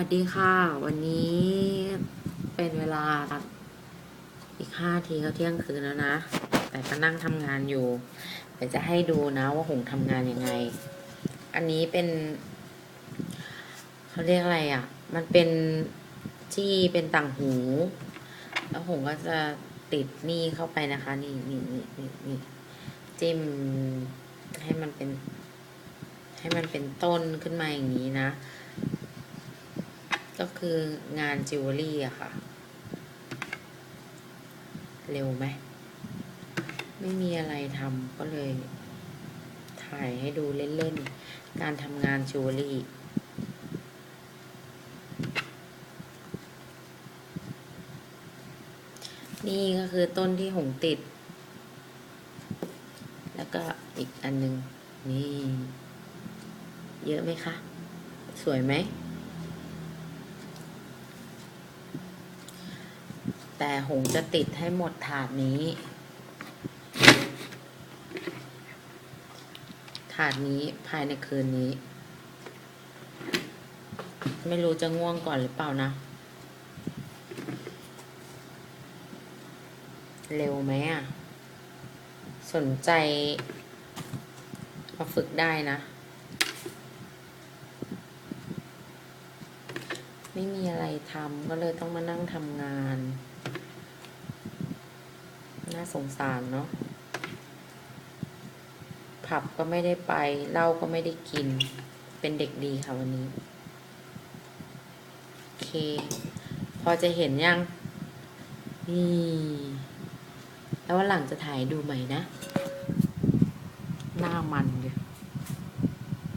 วัสดีค่ะ วันนี้เป็นเวลาอีกห้าทีก็เที่ยงคืนแล้วนะ แต่ก็นั่งทำงานอยู่เดี๋ยวจะให้ดูนะว่าหงทำงานยังไง อันนี้เป็นเขาเรียกอะไรอะ มันเป็นที่เป็นต่างหู แล้วหงก็จะติดนี่เข้าไปนะคะ นี่นี่นี่นี่นี่จิ้มให้มันเป็น ให้มันเป็นต้นขึ้นมาอย่างนี้นะ ก็คืองานจิวเวลรี่อะค่ะ เร็วไหม ไม่มีอะไรทำก็เลย ถ่ายให้ดูเล่นๆ การทำงานจิวเวลรี่นี่ก็คือต้นที่หงติด แล้วก็อีกอันหนึง นี่ เยอะไหมคะ สวยไหม แต่หงจะติดให้หมดถาดนี้ ถาดนี้ภายในคืนนี้ ไม่รู้จะง่วงก่อนหรือเปล่านะ เร็วไหมอะ สนใจมาฝึกได้นะ ไม่มีอะไรทำก็เลยต้องมานั่งทำงาน น่าสงสารเนาะผับก็ไม่ได้ไปเหล้าก็ไม่ได้กิน เป็นเด็กดีค่ะวันนี้ โอเค พอจะเห็นยัง นี่ แล้ววันหลังจะถ่ายดูใหม่นะ หน้ามันอยู่